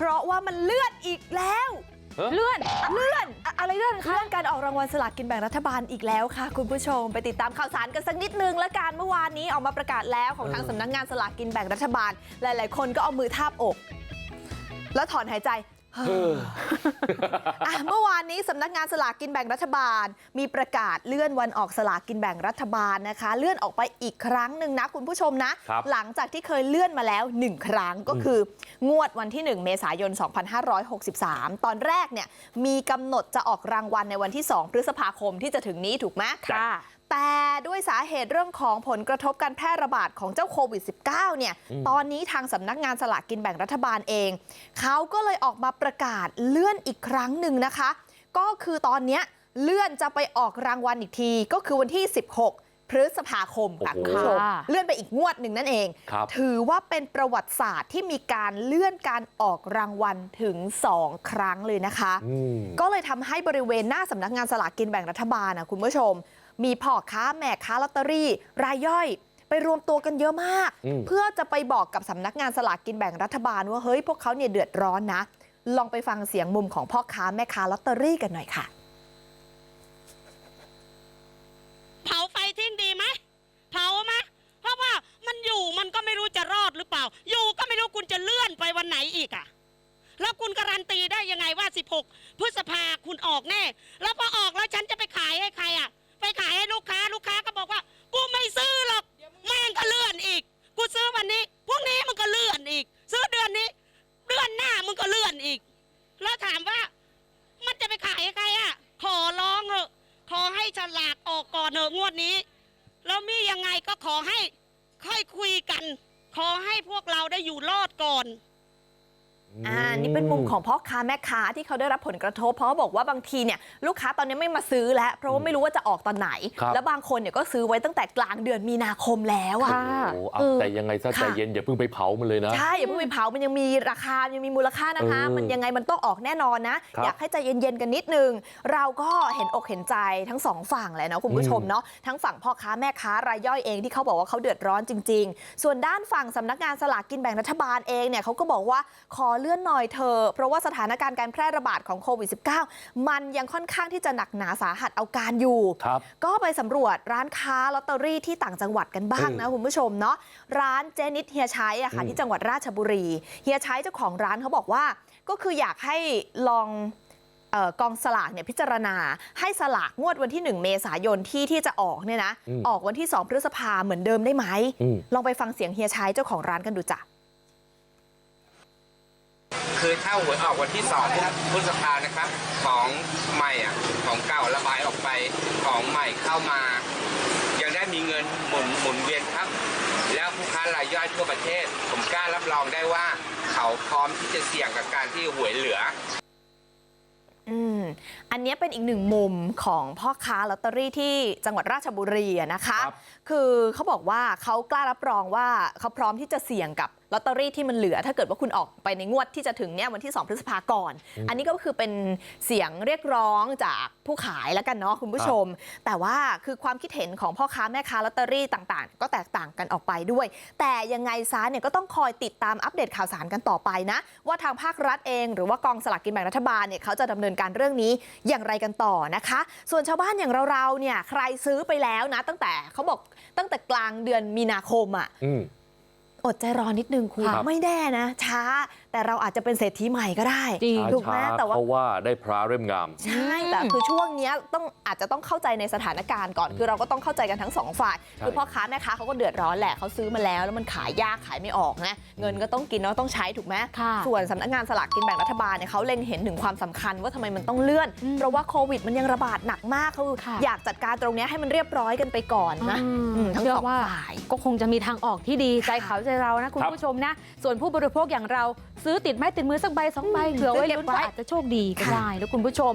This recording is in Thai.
เพราะว่ามันเลื่อนอีกแล้วเลื่อนเลื่อนอะอะไรเลื่อนคะเลื่อนการออกรางวัลสลากกินแบ่งรัฐบาลอีกแล้วค่ะ คุณผู้ชมไปติดตามข่าวสารกันสักนิดนึงละกันเมื่อวานนี้ออกมาประกาศแล้วของทางสำนักงานสลากกินแบ่งรัฐบาล หลาย ๆ คนก็เอามือทาบอก แล้วถอนหายใจ นนี้สำนักงานสลากกินแบ่งรัฐบาล มีประกาศเลื่อนวันออกสลากกินแบ่งรัฐบาลนะคะ เลื่อนออกไปอีกครั้งหนึ่งนะคุณผู้ชมนะครับหลังจากที่เคยเลื่อนมาแล้ว 1 ครั้งก็คืองวดวันที่ 1 เมษายน 2563 ตอนแรกเนี่ยมีกำหนดจะออกรางวัลในวันที่ 2 พฤษภาคมที่จะถึงนี้ถูกไหมจ้ะแต่ด้วยสาเหตุเรื่องของผลกระทบการแพร่ระบาดของเจ้าโควิด -19 เนี่ย ตอนนี้ทางสำนักงานสลากกินแบ่งรัฐบาลเอง เขาก็เลยออกมาประกาศเลื่อนอีกครั้งหนึ่งนะคะ ก็คือตอนเนี้ยเลื่อนจะไปออกรางวัลอีกทีก็คือวันที่ 16 พฤษภาคมค่ะโอ้คุณโหผู้ชมค่ะเลื่อนไปอีกงวดหนึ่งนั่นเองครับถือว่าเป็นประวัติศาสตร์ที่มีการเลื่อนการออกรางวัลถึง 2 ครั้งเลยนะคะอืมก็เลยทำให้บริเวณหน้าสำนักงานสลากกินแบ่งรัฐบาลนะคุณผู้ชม มีพ่อค้าแม่ค้าลอตเตอรี่ รายย่อยไปรวมตัวกันเยอะมากอืมเพื่อจะไปบอกกับสำนักงานสลากกินแบ่งรัฐบาลว่าเฮ้ยพวกเขาเนี่ยเดือดร้อนนะ ลองไปฟังเสียงมุมของพ่อค้าแม่ค้าลอตเตอรี่กันหน่อยค่ะ เผาไฟทิ้งดีไหมเผาไหมเพราะว่ามันอยู่มันก็ไม่รู้จะรอดหรือเปล่า อยู่ก็ไม่รู้คุณจะเลื่อนไปวันไหนอีกอะแล้วคุณการันตีได้ยังไงว่า 16 พฤษภาคุณออกแน่ แล้วพอออกแล้วฉันจะไปขายให้ใครอะไปขายให้ลูกค้าลูกค้าก็บอกว่า กูไม่ซื้อหรอกแม่งก็เลื่อนอีก กูซื้อวันนี้พรุ่งนี้มันก็เลื่อนอีก ซื้อเดือนนี้ เดือนหน้ามึงก็เลื่อนอีก แล้วถามว่า มันจะไปขายให้ใครอะขอร้องเถอะ ขอให้ฉลากออกก่อนเถอะงวดนี้ แล้วมียังไงก็ขอให้ค่อยคุยกัน ขอให้พวกเราได้อยู่รอดก่อน อ่านี่เป็นมุมของพ่อค้าแม่ค้าที่เขาได้รับผลกระทบเพราะเขาบอกว่าบางทีเนี่ยลูกค้าตอนนี้ไม่มาซื้อแล้วเพราะว่าไม่รู้ว่าจะออกตอนไหนครับแล้วบางคนเนี่ยก็ซื้อไว้ตั้งแต่กลางเดือนมีนาคมแล้วอะค่ะโอ้โหเอาเออแต่ยังไงซะใจค่ะเย็นอย่าเพิ่งไปเผามันเลยนะใช่อย่าเพิ่งไปเผามันยังมีราคายังมีมูลค่านะคะเออมันยังไงมันต้องออกแน่นอนนะครับอยากให้ใจเย็นๆกันนิดนึง เราก็เห็นอกเห็นใจทั้งสองฝั่งแหละเนาะคุณผู้ชมเนาะทั้งฝั่งพ่อค้าแม่ค้ารายย่อยเองที่เขาบอกว่าเขาเดือดร้อนจริง ๆ ส่วนด้านฝั่งสำนักงานสลากกินแบ่งรัฐบาลเองเนี่ยเขาก็บอกว่าขอเลื่อนหน่อยเถอะเพราะว่าสถานการณ์การแพร่ระบาดของโควิด -19 มันยังค่อนข้างที่จะหนักหนาสาหัสเอาการอยู่ครับก็ไปสำรวจร้านค้าลอตเตอรี่ที่ต่างจังหวัดกันบ้างนะคุณผู้ชมเนาะร้านเจนิดเฮียชัยอะค่ะอืมที่จังหวัดราชบุรีเฮียชัยเจ้าของร้านเขาบอกว่า ก็คืออยากให้ลองเออกองสลากเนี่ยพิจารณาให้สลากงวดวันที่ 1 เมษายนที่ที่จะออกเนี่ยนะอืมออกวันที่ 2 พฤษภาเหมือนเดิมได้ไหมอืมลองไปฟังเสียงเฮียชัยเจ้าของร้านกันดูจ้ะ คือถ้าหวยออกวันที่สองพฤษภานะครับ ของใหม่อะของเก่าระบายออกไปของใหม่เข้ามา ยังได้มีเงินหมุนหมุนเวียนครับ แล้วผู้ค้ารายย่อยทั่วประเทศ ผมกล้ารับรองได้ว่า เขาพร้อมที่จะเสี่ยงกับการที่หวยเหลืออืมอันเนี้ยเป็นอีกหนึ่งมุมของพ่อค้าลอตเตอรี่ที่จังหวัดราชบุรีอะนะคะครับคือเขาบอกว่าเขากล้ารับรองว่าเขาพร้อมที่จะเสี่ยงกับ ลอตเตอรี่ที่มันเหลือ ถ้าเกิดว่าคุณออกไปในงวดที่จะถึงเนี่ยวันที่ 2 พฤษภาก่อน อันนี้ก็คือเป็นเสียงเรียกร้องจากผู้ขายแล้วกันเนาะคุณผู้ชม แต่ว่าคือความคิดเห็นของพ่อค้าแม่ค้าลอตเตอรี่ต่างๆ ก็แตกต่างกันออกไปด้วย แต่ยังไงซะเนี่ยก็ต้องคอยติดตามอัปเดตข่าวสารกันต่อไปนะ ว่าทางภาครัฐเอง หรือว่ากองสลากกินแบ่งรัฐบาลเนี่ยเขาจะดำเนินการเรื่องนี้อย่างไรกันต่อนะคะ ส่วนชาวบ้านอย่างเราๆเนี่ยใครซื้อไปแล้วนะ ตั้งแต่เขาบอกตั้งแต่กลางเดือนมีนาคมอะอืม อดใจรอนิดนึงคุณครับไม่แน่นะช้า แต่เราอาจจะเป็นเศรษฐีใหม่ก็ได้จริงถูกไหมช้าๆแต่ว่าเพราะว่าได้พระเล่มงาม ใช่แต่คือช่วงเนี้ยต้องอาจจะต้องเข้าใจในสถานการณ์ก่อน คือเราก็ต้องเข้าใจกันทั้งสองฝ่ายใช่คือพ่อค้าแม่ค้าเขาก็เดือดร้อนแหละเขาซื้อมาแล้วแล้วมันขายยากขายไม่ออกนะเงินก็ต้องกินแล้วต้องใช้ถูกไหมค่ะส่วนสำนักงานสลากกินแบ่งรัฐบาลเนี่ยเขาเล็งเห็นถึงความสำคัญว่าทำไมมันต้องเลื่อนอืมเพราะว่าโควิด มันยังระบาดหนักมากคือค่ะอยากจัดการตรงเนี้ยให้มันเรียบร้อยกันไปก่อนนะอืมอืมทั้งเชื่สอองว่าฝ่ายก็คงจะมีทางออกที่ดีใจเขาใจเรานะคุณครับผู้ชมนะ ส่วนผู้บริโภคอย่างเราซื้อติดไม้ติดมือสักใบสองใบเผื่อไว้ซื้อเก็บลุ้นไว้ก็อาจจะโชคดีก็ได้แล้วคุณผู้ชม